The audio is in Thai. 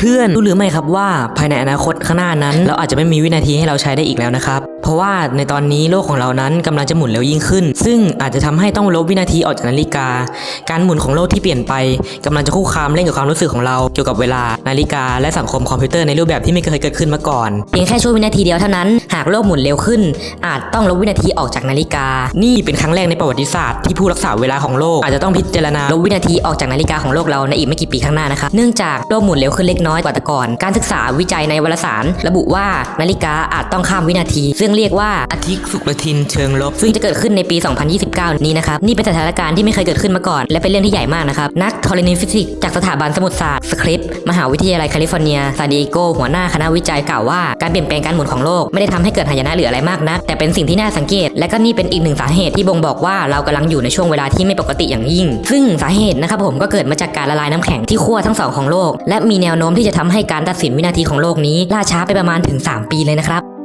เพื่อนๆรู้หรือไม่ครับว่าภายในอนาคตข้างหน้านั้น เราอาจจะไม่มีวินาทีให้เราใช้ได้อีกแล้วนะครับเพราะว่าในตอนนี้โลกของเรานั้นกำลังจะหมุนเร็วยิ่งขึ้น ซึ่งอาจจะทำให้ต้องลบวินาทีออกจากนาฬิกา การหมุนของโลกที่เปลี่ยนไปกำลังจะคุกคามเล่นกับความรู้สึกของเราเกี่ยวกับเวลานาฬิกา และสังคมคอมพิวเตอร์ในรูปแบบที่ไม่เคยเกิดขึ้นมาก่อนเพียงแค่ช่วงวินาทีเดียวเท่านั้น หากโลกหมุนเร็วขึ้น อาจต้องลบวินาทีออกจากนาฬิกา นี่เป็นครั้งแรกในประวัติศาสตร์ที่ผู้รักษาเวลาของโลกอาจจะต้องพิจารณาลบวินาทีออกจากนาฬิกาของโลกเราในอีกไม่กี่ปีข้างหน้านะครับเนื่องจากโลกหมุนเร็วขึ้นเล็กน้อยกว่าแต่ก่อน การศึกษาวิจัยในวารสาร ระบุว่านาฬิกาอาจต้องข้ามวินาที ซึ่งเรียกว่าอาทิตย์สุกทินเชิงลบ ซึ่งจะเกิดขึ้นในปี 2029 นี้นะครับ นี่เป็นสถานการณ์ที่ไม่เคยเกิดขึ้นมาก่อน และเป็นเรื่องที่ใหญ่มากนะครับ นักธรณีฟิสิกส์จากสถาบันสมุทรศาสตร์สคริปต์มหาวิทยาลัยแคลิฟอร์เนียซานดิเอโกหัวหน้าคณะวิจัยกล่าวว่าการเปลี่ยนแปลงการหมุนของโลกไม่ได้ทำให้เกิดหายนะหรืออะไรมากนัก แต่เป็นสิ่งที่น่าสังเกต และก็นี่เป็นอีกหนึ่งสาเหตุที่บ่งบอกว่าเรากำลังอยู่ในช่วงเวลาที่ไม่ปกติอย่างยิ่ง ซึ่งสาเหตุนะครับผมก็เกิดมาจากการละลายน้ำแข็งที่ขั้วทั้งสองของโลกและมีแนวโน้มที่จะทำให้การตัดสินวินาทีของโลกนี้ล่าช้าไปประมาณถึง 3 ปีเลยนะครับ